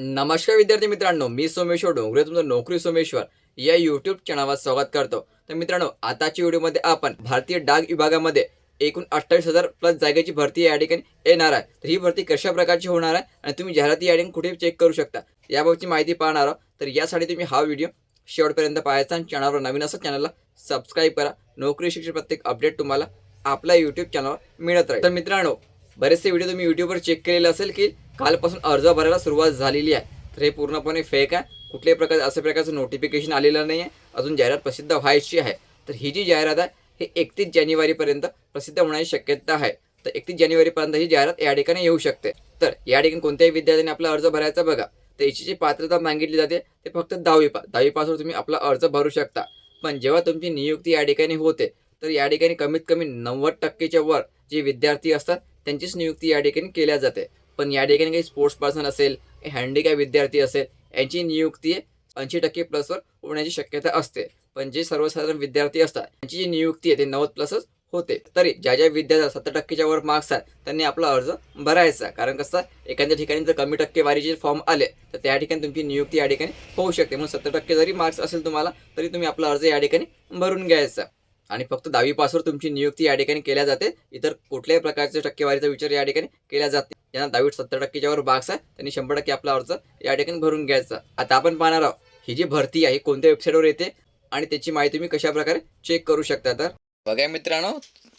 नमस्कार विद्यार्थी मित्रांनो मी सोमेश्वर डोंगरे तुमचं नोकरी सोमेश्वर या युट्यूब चॅनलवर स्वागत करतो. तर मित्रांनो आताच्या व्हिडिओमध्ये आपण भारतीय डाक विभागामध्ये एकूण अठ्ठावीस हजार प्लस जागेची भरती या ठिकाणी येणार आहे. तर ही भरती कशा प्रकारची होणार आहे आणि तुम्ही जाहिराती या ठिकाणी कुठे चेक करू शकता याबाबतची माहिती पाहणार आहोत. तर यासाठी तुम्ही हा व्हिडिओ शेवटपर्यंत पाहायचा आणि चॅनलवर नवीन असं चॅनलला सबस्क्राईब करा. नोकरी शिक्षण प्रत्येक अपडेट तुम्हाला आपल्या यूट्यूब चॅनलवर मिळत राहील. तर मित्रांनो बरेचसे व्हिडिओ तुम्ही यूट्यूबवर चेक केलेले असेल की कालपासून अर्ज भरायला सुरुवात झालेली आहे. तर हे पूर्णपणे फेक आहे. कुठल्याही प्रकार अशा प्रकारचं नोटिफिकेशन आलेलं नाही आहे अजून जाहिरात प्रसिद्ध व्हायची आहे. तर ही जी जाहिरात आहे हे एकतीस जानेवारीपर्यंत प्रसिद्ध होण्याची शक्यता आहे. तर एकतीस जानेवारीपर्यंत ही जाहिरात या ठिकाणी येऊ शकते. तर या ठिकाणी कोणत्याही विद्यार्थ्यांनी आपला अर्ज भरायचा बघा. तर याची जी पात्रता मागितली जाते ते फक्त दहावी पास दहावी पासवर तुम्ही आपला अर्ज भरू शकता. पण जेव्हा तुमची नियुक्ती या ठिकाणी होते तर या ठिकाणी कमीत कमी नव्वद टक्केच्या वर जे विद्यार्थी असतात त्यांचीच नियुक्ती या ठिकाणी केल्या जाते. पण या ठिकाणी काही स्पोर्ट्स पर्सन असेल हँडिकॅप विद्यार्थी असेल यांची नियुक्ती ऐंशी टक्के प्लसवर होण्याची शक्यता असते. पण जे सर्वसाधारण विद्यार्थी असतात त्यांची जी नियुक्ती आहे ते नव्वद प्लसच होते. तरी ज्या ज्या विद्यार्थ्या सत्तर टक्केच्या वर मार्क्स आहेत त्यांनी आपला अर्ज भरायचा. कारण कसं एखाद्या ठिकाणी जर कमी टक्केवारीचे फॉर्म आले तर त्या ठिकाणी तुमची नियुक्ती या ठिकाणी होऊ शकते. म्हणून सत्तर टक्के जरी मार्क्स असेल तुम्हाला तरी तुम्ही आपला अर्ज या ठिकाणी भरून घ्यायचा. आणि फक्त दहावी पासवर तुमची नियुक्ती या ठिकाणी केल्या जाते. इतर कुठल्याही प्रकारच्या टक्केवारीचा विचार या ठिकाणी केला जाते ज्यांना दहावीत सत्तर टक्केच्या वर मार्क्स आहे. त्यांनी शंभर टक्के आपला अर्ज या ठिकाणी भरून घ्यायचा. आता आपण पाहणार आहोत ही जी भरती आहे कोणत्या वेबसाईटवर येते आणि त्याची माहिती तुम्ही कशा प्रकारे चेक करू शकता? तर बघा मित्रांनो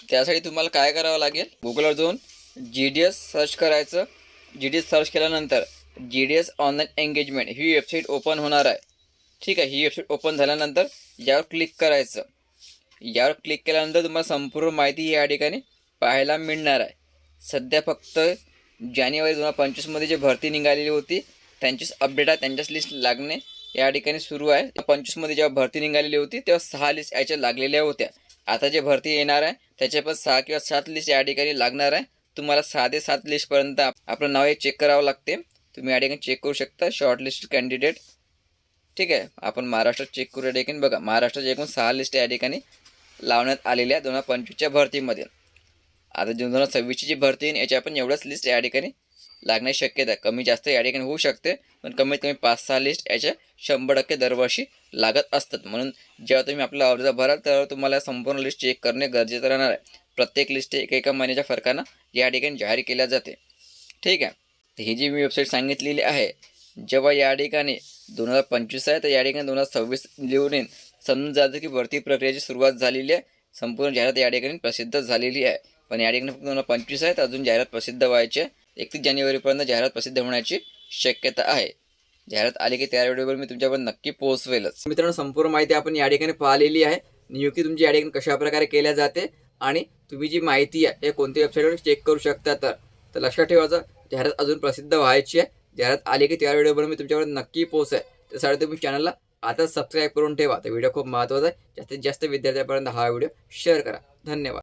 त्यासाठी तुम्हाला काय करावं लागेल? गुगलवर जाऊन जी डी एस सर्च करायचं. जी डी एस सर्च केल्यानंतर G D S online engagement ही वेबसाईट ओपन होणार आहे. ठीक आहे ही वेबसाईट ओपन झाल्यानंतर यावर क्लिक करायचं. यावर क्लिक केल्यानंतर तुम्हाला संपूर्ण माहिती या ठिकाणी पाहायला मिळणार आहे. सध्या फक्त जानेवारी दोन हजार पंचवीसमध्ये जे भरती निघालेली होती त्यांचीच अपडेट आहे त्यांच्याच लिस्ट लागणे या ठिकाणी सुरू आहे. पंचवीसमध्ये जेव्हा भरती निघालेली होती तेव्हा सहा लिस्ट याच्या लागलेल्या होत्या. आता जे भरती येणार आहे त्याच्या पण सहा किंवा सात लिस्ट या ठिकाणी लागणार आहे. तुम्हाला सहा ते सात लिस्टपर्यंत आपलं नाव हे चेक करावं लागते. तुम्ही या ठिकाणी चेक करू शकता शॉर्ट लिस्ट कॅन्डिडेट ठीक आहे आपण महाराष्ट्रात चेक करू या ठिकाणी बघा महाराष्ट्राच्या एकूण सहा लिस्ट या ठिकाणी लावण्यात आलेल्या दोन हजार पंचवीसच्या भरतीमध्ये. आता दोन हजार सव्वीसची जी भरती येईल याच्या पण एवढंच लिस्ट या ठिकाणी लागण्याची शक्यता आहे. कमी जास्त या ठिकाणी होऊ शकते पण कमीत कमी पाच सहा लिस्ट याच्या शंभर टक्के दरवर्षी लागत असतात. म्हणून जेव्हा तुम्ही आपला अर्ज भराल तर तुम्हाला संपूर्ण लिस्ट चेक करणे गरजेचं राहणार आहे. प्रत्येक लिस्ट एक एका महिन्याच्या फरकानं या ठिकाणी जाहीर केल्या जाते. ठीक आहे? तर ही जी मी वेबसाईट सांगितलेली आहे जेव्हा या ठिकाणी दोन हजार पंचवीस आहे तर या ठिकाणी दोन हजार सव्वीस लिहून येईल समजून जातं की भरती प्रक्रियेची सुरुवात झालेली आहे संपूर्ण जाहिरात या ठिकाणी प्रसिद्ध झालेली आहे. पण या ठिकाणी फक्त दोन पंचवीस आहे अजून जाहिरात प्रसिद्ध व्हायची. आहे एकतीस जानेवारीपर्यंत जाहिरात प्रसिद्ध होण्याची शक्यता आहे. जाहिरात आली की त्या व्हिडिओवर मी तुमच्यापर्यंत नक्की पोहोचवेलच. मित्रांनो संपूर्ण माहिती आपण या ठिकाणी पाहिलेली आहे. नियुक्ती तुमची या ठिकाणी कशा प्रकारे केल्या जाते आणि तुम्ही जी माहिती आहे हे कोणत्या वेबसाईटवर चेक करू शकता तर तर लक्षात ठेवायचं जाहिरात अजून प्रसिद्ध व्हायची आहे जाहिरात आली की त्या व्हिडिओवर मी तुमच्यावर नक्की पोहोचेल. त्यासाठी तुम्ही चॅनलला आता सबस्क्राईब करून ठेवा. तर व्हिडिओ खूप महत्त्वाचा आहे. जास्तीत जास्त विद्यार्थ्यांपर्यंत हा व्हिडिओ शेअर करा. धन्यवाद.